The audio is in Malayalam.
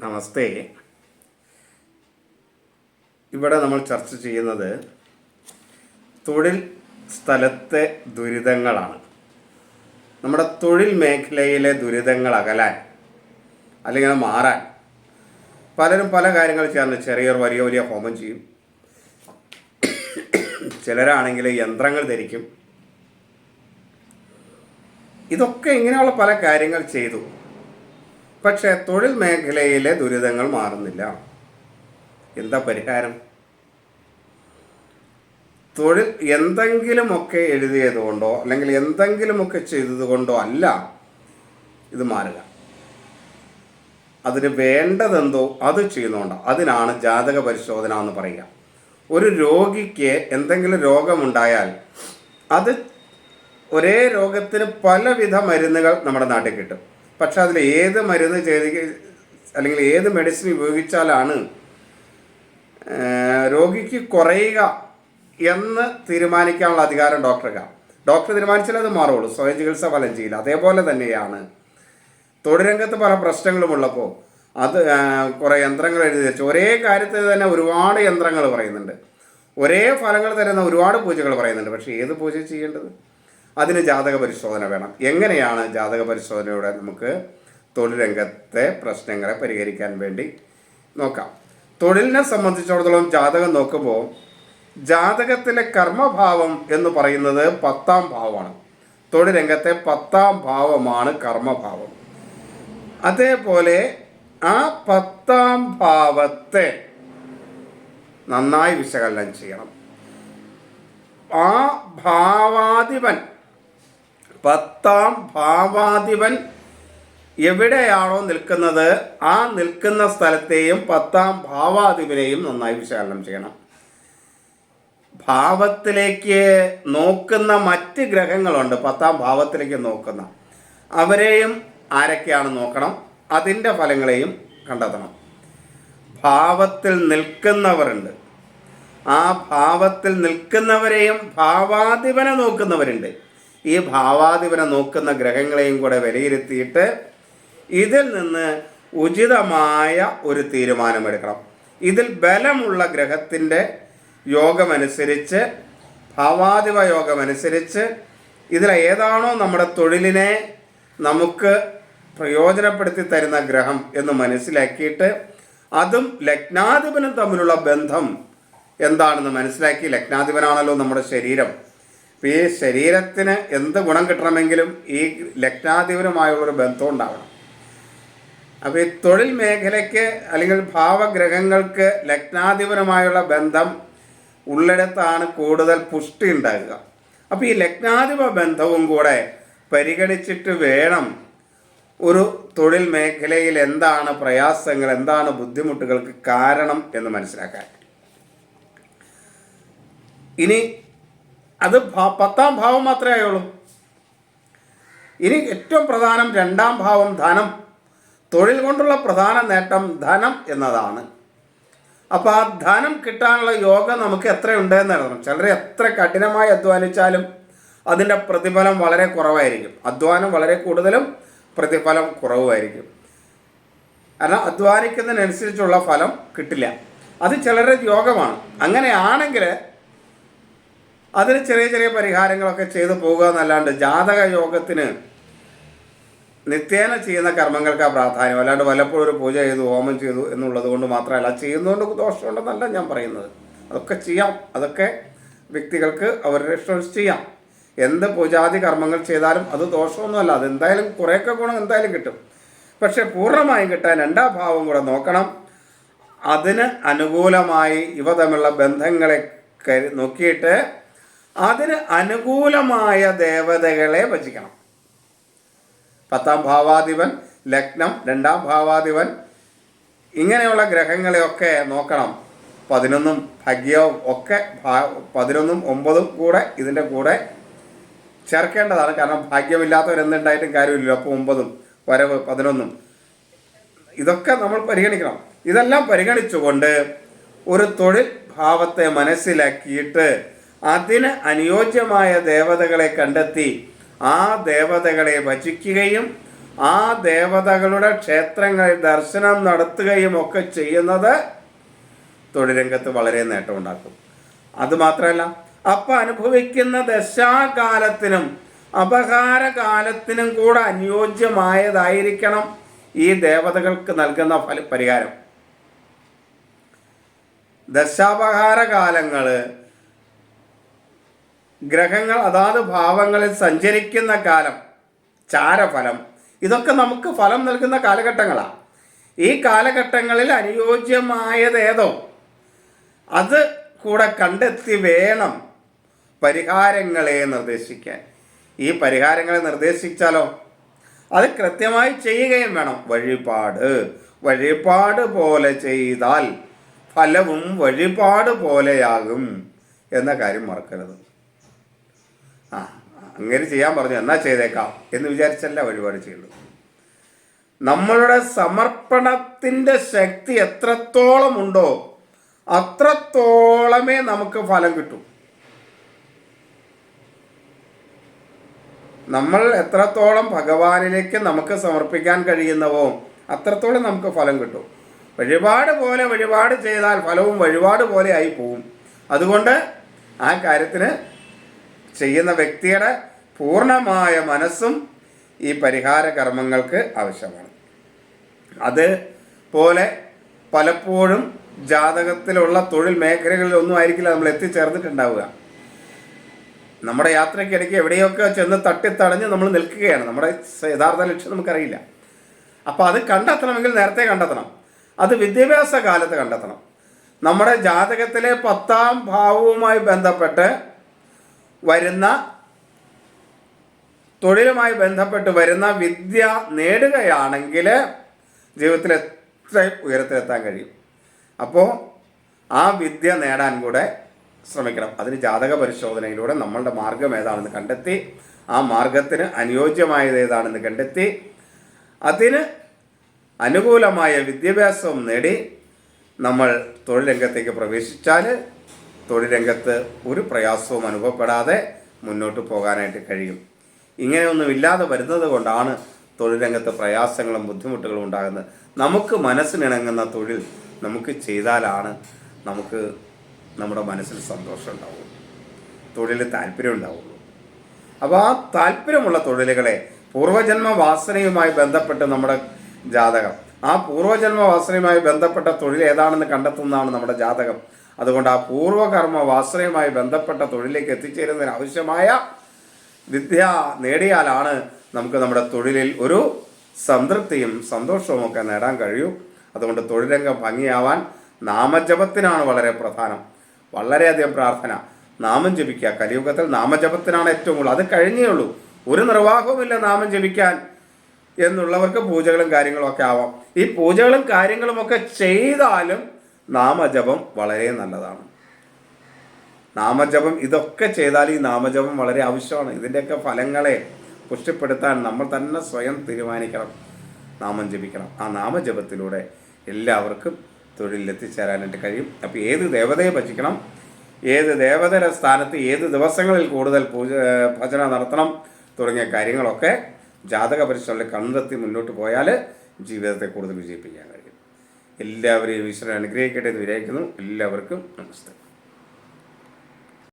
നമസ്തേ. ഇവിടെ നമ്മൾ ചർച്ച ചെയ്യുന്നത് തൊഴിൽ സ്ഥലത്തെ ദുരിതങ്ങളാണ്. നമ്മുടെ തൊഴിൽ മേഖലയിലെ ദുരിതങ്ങൾ അകലാൻ അല്ലെങ്കിൽ മാറാൻ പലരും പല കാര്യങ്ങൾ ചേർന്ന് ചെറിയ വലിയ വലിയ ഹോമം ചെയ്യും. ചിലരാണെങ്കിൽ യന്ത്രങ്ങൾ ധരിക്കും. ഇതൊക്കെ ഇങ്ങനെയുള്ള പല കാര്യങ്ങൾ ചെയ്തു. പക്ഷേ തൊഴിൽ മേഖലയിലെ ദുരിതങ്ങൾ മാറുന്നില്ല. എന്താ പരിഹാരം? തൊഴിൽ എന്തെങ്കിലുമൊക്കെ എഴുതിയത് കൊണ്ടോ അല്ലെങ്കിൽ എന്തെങ്കിലുമൊക്കെ ചെയ്തത് കൊണ്ടോ അല്ല ഇത് മാറുക. അതിന് വേണ്ടതെന്തോ അത് ചെയ്യുന്നുണ്ട് അതിനാണ് ജാതക പരിശോധന എന്ന് പറയുക. ഒരു രോഗിക്ക് എന്തെങ്കിലും രോഗമുണ്ടായാൽ അത് ഒരേ രോഗത്തിന് പലവിധ മരുന്നുകൾ നമ്മുടെ നാട്ടിൽ കിട്ടും. പക്ഷെ അതിൽ ഏത് മരുന്ന് ചെയ്ത് അല്ലെങ്കിൽ ഏത് മെഡിസിൻ ഉപയോഗിച്ചാലാണ് രോഗിക്ക് കുറയുക എന്ന് തീരുമാനിക്കാനുള്ള അധികാരം ഡോക്ടർക്കാണ് ഡോക്ടർ തീരുമാനിച്ചാലേ അത് മാറുള്ളൂ. സ്വയം ചികിത്സ ഫലം ചെയ്യില്ല. അതേപോലെ തന്നെയാണ് തൊഴിലംഗത്ത് പല പ്രശ്നങ്ങളുമുള്ളപ്പോൾ അത് കുറേ യന്ത്രങ്ങൾ എഴുതി വെച്ചു ഒരേ കാര്യത്തിൽ തന്നെ ഒരുപാട് യന്ത്രങ്ങൾ പറയുന്നുണ്ട്. ഒരേ ഫലങ്ങൾ തരുന്ന ഒരുപാട് പൂജകൾ പറയുന്നുണ്ട്. പക്ഷേ ഏത് പൂജ ചെയ്യേണ്ടത്? അതിന് ജാതക പരിശോധന വേണം. എങ്ങനെയാണ് ജാതക പരിശോധനയുടെ നമുക്ക് തൊഴിൽ രംഗത്തെ പ്രശ്നങ്ങളെ പരിഹരിക്കാൻ വേണ്ടി നോക്കാം. തൊഴിലിനെ സംബന്ധിച്ചിടത്തോളം ജാതകം നോക്കുമ്പോൾ ജാതകത്തിലെ കർമ്മഭാവം എന്ന് പറയുന്നത് പത്താം ഭാവമാണ്. തൊഴിൽ രംഗത്തെ പത്താം ഭാവമാണ് കർമ്മഭാവം. അതേപോലെ ആ പത്താം ഭാവത്തെ നന്നായി വിശകലനം ചെയ്യണം. ആ ഭാവാധിപൻ പത്താം ഭാവാധിപൻ എവിടെയാണോ നിൽക്കുന്നത് ആ നിൽക്കുന്ന സ്ഥലത്തെയും പത്താം ഭാവാധിപനെയും നന്നായി വിശകലനം ചെയ്യണം. ഭാവത്തിലേക്ക് നോക്കുന്ന മറ്റ് ഗ്രഹങ്ങളുണ്ട് പത്താം ഭാവത്തിലേക്ക് നോക്കുന്ന. അവരെയും ആരൊക്കെയാണ് നോക്കണം? അതിന്റെ ഫലങ്ങളെയും കണ്ടെത്തണം. ഭാവത്തിൽ നിൽക്കുന്നവരുണ്ട്. ആ ഭാവത്തിൽ നിൽക്കുന്നവരെയും ഭാവാധിപനെ നോക്കുന്നവരുണ്ട്. ഈ ഭാവാധിപനെ നോക്കുന്ന ഗ്രഹങ്ങളെയും കൂടെ വിലയിരുത്തിയിട്ട് ഇതിൽ നിന്ന് ഉചിതമായ ഒരു തീരുമാനമെടുക്കണം. ഇതിൽ ബലമുള്ള ഗ്രഹത്തിന്റെ യോഗമനുസരിച്ച് ഭാവാധിപ യോഗമനുസരിച്ച് ഇതിൽ ഏതാണോ നമ്മുടെ തൊഴിലിനെ നമുക്ക് പ്രയോജനപ്പെടുത്തി തരുന്ന ഗ്രഹം എന്ന് മനസ്സിലാക്കിയിട്ട് അതും ലഗ്നാധിപനും തമ്മിലുള്ള ബന്ധം എന്താണെന്ന് മനസ്സിലാക്കി. ലഗ്നാധിപനാണല്ലോ നമ്മുടെ ശരീരം. അപ്പോൾ ഈ ശരീരത്തിന് എന്ത് ഗുണം കിട്ടണമെങ്കിലും ഈ ലഗ്നാധിപനുമായുള്ളൊരു ബന്ധം ഉണ്ടാവണം അപ്പോൾ ഈ തൊഴിൽ മേഖലയ്ക്ക് അല്ലെങ്കിൽ ഭാവഗ്രഹങ്ങൾക്ക് ലഗ്നാധിപനുമായുള്ള ബന്ധം ഉള്ളിടത്താണ് കൂടുതൽ പുഷ്ടി ഉണ്ടാകുക. അപ്പോൾ ഈ ലഗ്നാധിപ ബന്ധവും കൂടെ പരിഗണിച്ചിട്ട് വേണം ഒരു തൊഴിൽ മേഖലയിൽ എന്താണ് പ്രയാസങ്ങൾ എന്താണ് ബുദ്ധിമുട്ടുകൾക്ക് കാരണം എന്ന് മനസ്സിലാക്കാൻ. ഇനി അത് പത്താം ഭാവം മാത്രമേ ആയുള്ളൂ. ഇനി ഏറ്റവും പ്രധാനം രണ്ടാം ഭാവം ധനം. തൊഴിൽ കൊണ്ടുള്ള പ്രധാന നേട്ടം ധനം എന്നതാണ്. അപ്പോൾ ആ ധനം കിട്ടാനുള്ള യോഗം നമുക്ക് എത്രയുണ്ട് എന്ന് അറിയണം. ചിലർ എത്ര കഠിനമായി അധ്വാനിച്ചാലും അതിന്റെ പ്രതിഫലം വളരെ കുറവായിരിക്കും. അധ്വാനം വളരെ കൂടുതലും പ്രതിഫലം കുറവുമായിരിക്കും. കാരണം അധ്വാനിക്കുന്നതിനനുസരിച്ചുള്ള ഫലം കിട്ടില്ല. അത് ചിലരുടെ യോഗമാണ്. അങ്ങനെയാണെങ്കിൽ അതിന് ചെറിയ ചെറിയ പരിഹാരങ്ങളൊക്കെ ചെയ്തു പോകുക എന്നല്ലാണ്ട് ജാതക യോഗത്തിന് നിത്യേന ചെയ്യുന്ന കർമ്മങ്ങൾക്ക് ആ പ്രാധാന്യം. അല്ലാണ്ട് വല്ലപ്പോഴും ഒരു പൂജ ചെയ്തു ഹോമം ചെയ്തു എന്നുള്ളത് കൊണ്ട് മാത്രമല്ല ചെയ്യുന്നതുകൊണ്ട് ദോഷമുണ്ടെന്നല്ല ഞാൻ പറയുന്നത്. അതൊക്കെ ചെയ്യാം. അതൊക്കെ വ്യക്തികൾക്ക് അവരുടെ ഇഷ്ടം ചെയ്യാം. എന്ത് പൂജാതി കർമ്മങ്ങൾ ചെയ്താലും അത് ദോഷമൊന്നുമല്ല. അത് എന്തായാലും കുറേയൊക്കെ ഗുണം എന്തായാലും കിട്ടും. പക്ഷെ പൂർണമായും കിട്ടാൻ രണ്ടാം ഭാവം കൂടെ നോക്കണം. അതിന് അനുകൂലമായി ഇവ തമ്മിലുള്ള ബന്ധങ്ങളെ നോക്കിയിട്ട് അതിന് അനുകൂലമായ ദേവതകളെ ഭജിക്കണം. പത്താം ഭാവാധിപൻ ലഗ്നം രണ്ടാം ഭാവാധിപൻ ഇങ്ങനെയുള്ള ഗ്രഹങ്ങളെയൊക്കെ നോക്കണം. പതിനൊന്നും ഭാഗ്യവും ഒക്കെ പതിനൊന്നും ഒമ്പതും കൂടെ ഇതിന്റെ കൂടെ ചേർക്കേണ്ടതാണ്. കാരണം ഭാഗ്യമില്ലാത്തവരെന്തുണ്ടായിട്ടും കാര്യമില്ലല്ലോ. അപ്പോൾ ഒമ്പതും വരവ് പതിനൊന്നും. ഇതൊക്കെ നമ്മൾ പരിഗണിക്കണം. ഇതെല്ലാം പരിഗണിച്ചുകൊണ്ട് ഒരു തൊഴിൽ ഭാവത്തെ മനസ്സിലാക്കിയിട്ട് അതിന് അനുയോജ്യമായ ദേവതകളെ കണ്ടെത്തി ആ ദേവതകളെ വചിക്കുകയും ആ ദേവതകളുടെ ക്ഷേത്രങ്ങൾ ദർശനം നടത്തുകയും ഒക്കെ ചെയ്യുന്നത് തൊഴിൽ രംഗത്ത് വളരെ നേട്ടമുണ്ടാക്കും. അതുമാത്രമല്ല അപ്പം അനുഭവിക്കുന്ന ദശാകാലത്തിനും അപകാരകാലത്തിനും കൂടെ അനുയോജ്യമായതായിരിക്കണം ഈ ദേവതകൾക്ക് നൽകുന്ന ഫല പരിഹാരം. ദശാപഹാര കാലങ്ങൾ ഗ്രഹങ്ങൾ അതാത് ഭാവങ്ങളിൽ സഞ്ചരിക്കുന്ന കാലം ചാരഫലം ഇതൊക്കെ നമുക്ക് ഫലം നൽകുന്ന കാലഘട്ടങ്ങളാണ് ഈ കാലഘട്ടങ്ങളിൽ അനുയോജ്യമായതേതോ? അത് കൂടെ കണ്ടെത്തി വേണം പരിഹാരങ്ങളെ നിർദ്ദേശിക്കാൻ. ഈ പരിഹാരങ്ങളെ നിർദ്ദേശിച്ചാലോ? അത് കൃത്യമായി ചെയ്യുകയും വേണം. വഴിപാട്. വഴിപാട് പോലെ ചെയ്താൽ ഫലവും വഴിപാട് പോലെയാകും എന്ന കാര്യം മറക്കരുത്. ആ അങ്ങനെ ചെയ്യാൻ പറഞ്ഞു എന്നാ ചെയ്തേക്കാം എന്ന് വിചാരിച്ചല്ല വഴിപാട് ചെയ്യുള്ളൂ നമ്മളുടെ സമർപ്പണത്തിന്റെ ശക്തി എത്രത്തോളം ഉണ്ടോ അത്രത്തോളമേ നമുക്ക് ഫലം കിട്ടൂ. നമ്മൾ എത്രത്തോളം ഭഗവാനിലേക്ക് നമുക്ക് സമർപ്പിക്കാൻ കഴിയുന്നവോ അത്രത്തോളം നമുക്ക് ഫലം കിട്ടും. വഴിപാട് പോലെ വഴിപാട് ചെയ്താൽ ഫലവും വഴിപാട് പോലെ ആയി പോവും. അതുകൊണ്ട് ആ കാര്യത്തിന് ചെയ്യുന്ന വ്യക്തിയുടെ പൂർണമായ മനസ്സും ഈ പരിഹാര കർമ്മങ്ങൾക്ക് ആവശ്യമാണ്. അത് പോലെ പലപ്പോഴും ജാതകത്തിലുള്ള തൊഴിൽ മേഖലകളിലൊന്നും ആയിരിക്കില്ല നമ്മൾ എത്തിച്ചേർന്നിട്ടുണ്ടാവുക. നമ്മുടെ യാത്രയ്ക്കിടയ്ക്ക് എവിടെയൊക്കെ ചെന്ന് തട്ടിത്തടഞ്ഞ് നമ്മൾ നിൽക്കുകയാണ്. നമ്മുടെ യഥാർത്ഥ ലക്ഷ്യം നമുക്കറിയില്ല. അപ്പോൾ അത് കണ്ടെത്തണമെങ്കിൽ നേരത്തെ കണ്ടെത്തണം. അത് വിദ്യാഭ്യാസ കാലത്ത് കണ്ടെത്തണം. നമ്മുടെ ജാതകത്തിലെ പത്താം ഭാവവുമായി ബന്ധപ്പെട്ട് വരുന്ന തൊഴിലുമായി ബന്ധപ്പെട്ട് വരുന്ന വിദ്യ നേടുകയാണെങ്കിൽ ജീവിതത്തിൽ എത്ര ഉയരത്തിലെത്താൻ കഴിയും? അപ്പോൾ ആ വിദ്യ നേടാൻ കൂടെ ശ്രമിക്കണം. അതിന് ജാതക പരിശോധനയിലൂടെ നമ്മളുടെ മാർഗം ഏതാണെന്ന് കണ്ടെത്തി ആ മാർഗത്തിന് അനുയോജ്യമായത് ഏതാണെന്ന് കണ്ടെത്തി അതിന് അനുകൂലമായ വിദ്യാഭ്യാസവും നേടി നമ്മൾ തൊഴിൽ രംഗത്തേക്ക് പ്രവേശിച്ചാൽ തൊഴിൽ രംഗത്ത് ഒരു പ്രയാസവും അനുഭവപ്പെടാതെ മുന്നോട്ട് പോകാനായിട്ട് കഴിയും. ഇങ്ങനെയൊന്നും ഇല്ലാതെ വരുന്നത് കൊണ്ടാണ് തൊഴിൽ രംഗത്ത് പ്രയാസങ്ങളും ബുദ്ധിമുട്ടുകളും ഉണ്ടാകുന്നത്. നമുക്ക് മനസ്സിനിണങ്ങുന്ന തൊഴിൽ നമുക്ക് ചെയ്താലാണ് നമുക്ക് നമ്മുടെ മനസ്സിൽ സന്തോഷം ഉണ്ടാവുള്ളൂ. തൊഴിൽ താല്പര്യം ഉണ്ടാവുള്ളൂ. അപ്പോൾ ആ താല്പര്യമുള്ള തൊഴിലുകളെ പൂർവജന്മ വാസനയുമായി ബന്ധപ്പെട്ട് നമ്മുടെ ജാതകം. ആ പൂർവജന്മ വാസനയുമായി ബന്ധപ്പെട്ട തൊഴിൽ ഏതാണെന്ന് കണ്ടെത്തുന്നതാണ് നമ്മുടെ ജാതകം. അതുകൊണ്ട് ആ പൂർവകർമ്മ വാശ്രയമായി ബന്ധപ്പെട്ട തൊഴിലേക്ക് എത്തിച്ചേരുന്നതിന് ആവശ്യമായ വിദ്യ നേടിയാലാണ് നമുക്ക് നമ്മുടെ തൊഴിലിൽ ഒരു സംതൃപ്തിയും സന്തോഷവും ഒക്കെ നേടാൻ കഴിയൂ. അതുകൊണ്ട് തൊഴിലംഗം ഭംഗിയാവാൻ നാമജപത്തിനാണ് വളരെ പ്രധാനം. വളരെയധികം പ്രാർത്ഥന. നാമം ജപിക്കുക. കലിയുഗത്തിൽ നാമജപത്തിനാണ് ഏറ്റവും കൂടുതൽ. അത് കഴിഞ്ഞേ ഉള്ളൂ. ഒരു നിർവാഹവുമില്ല നാമം ജപിക്കാൻ എന്നുള്ളവർക്ക് പൂജകളും കാര്യങ്ങളും ഒക്കെ ആവാം. ഈ പൂജകളും കാര്യങ്ങളും ഒക്കെ ചെയ്താലും നാമജപം വളരെ നല്ലതാണ്. നാമജപം ഇതൊക്കെ ചെയ്താൽ ഈ നാമജപം വളരെ ആവശ്യമാണ്. ഇതിന്റെയൊക്കെ ഫലങ്ങളെ പുഷ്ടിപ്പെടുത്താൻ നമ്മൾ തന്നെ സ്വയം തീരുമാനിക്കണം. നാമം ജപിക്കണം. ആ നാമജപത്തിലൂടെ എല്ലാവർക്കും തൊഴിലെത്തിച്ചേരാനായിട്ട് കഴിയും. അപ്പോൾ ഏത് ദേവതയെ ഭജിക്കണം? ഏത് ദേവതയുടെ സ്ഥാനത്ത് ഏത് ദിവസങ്ങളിൽ കൂടുതൽ പൂജ ഭജന നടത്തണം? തുടങ്ങിയ കാര്യങ്ങളൊക്കെ ജാതക പരിശോധനയിൽ കണ്ടെത്തി മുന്നോട്ട് പോയാൽ ജീവിതത്തെ കൂടുതൽ വിജയിപ്പിക്കാൻ കഴിയും. എല്ലാവരെയും ഈശ്വരൻ അനുഗ്രഹിക്കട്ടെ എന്ന് വിചാരിക്കുന്നു. എല്ലാവർക്കും നമസ്തേ